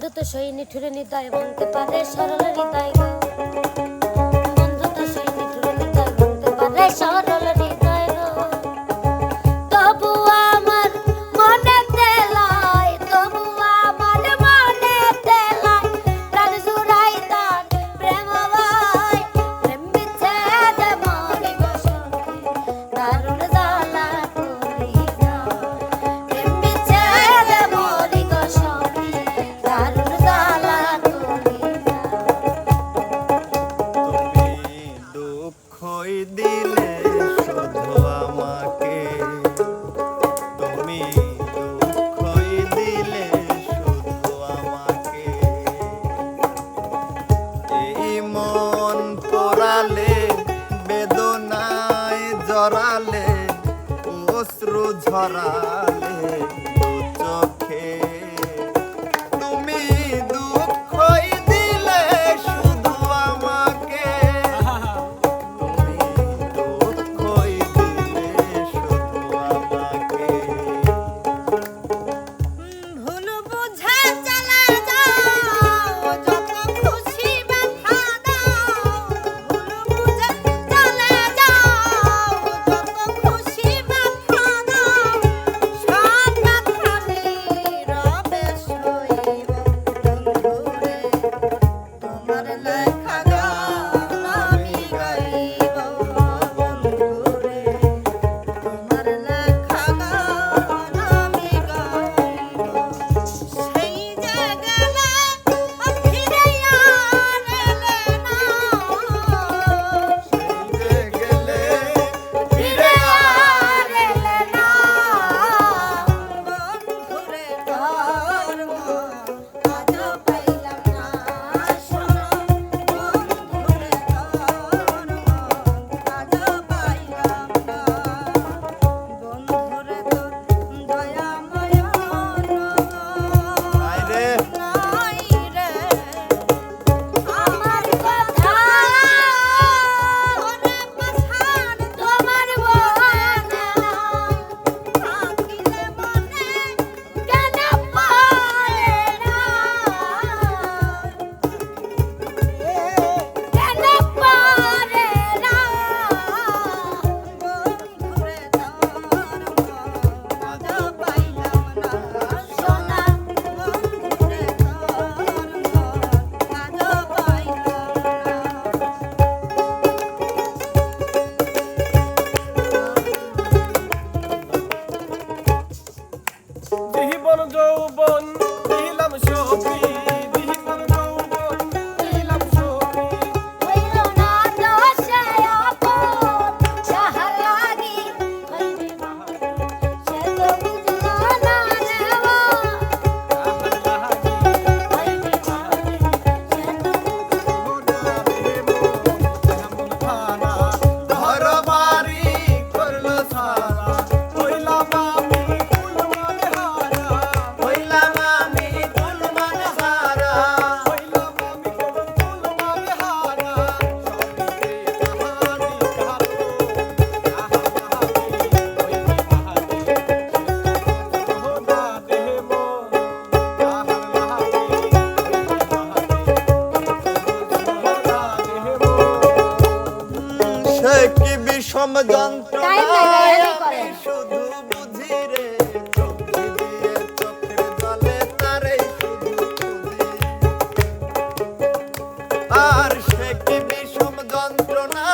বন্ধু তো সেই নিঠুর নিতায় ভাঙতে পারে, সরল নিতায় গো। বন্ধু তো সেই নিঠুর নিতায় ভাঙতে পারে, সরল অক্ষয় দিলে শুধু আমাকে। তুমি দুঃখই দিলে শুধু আমাকে। এই মন পড়ালে, বেদনায় জড়ালে, অশ্রু ঝরালে চোখে নাম যন্ত্র শুধু বুঝি। আর সে কি বিষম যন্ত্রণা?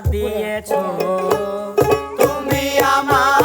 দিয়েছ। তুমি আমার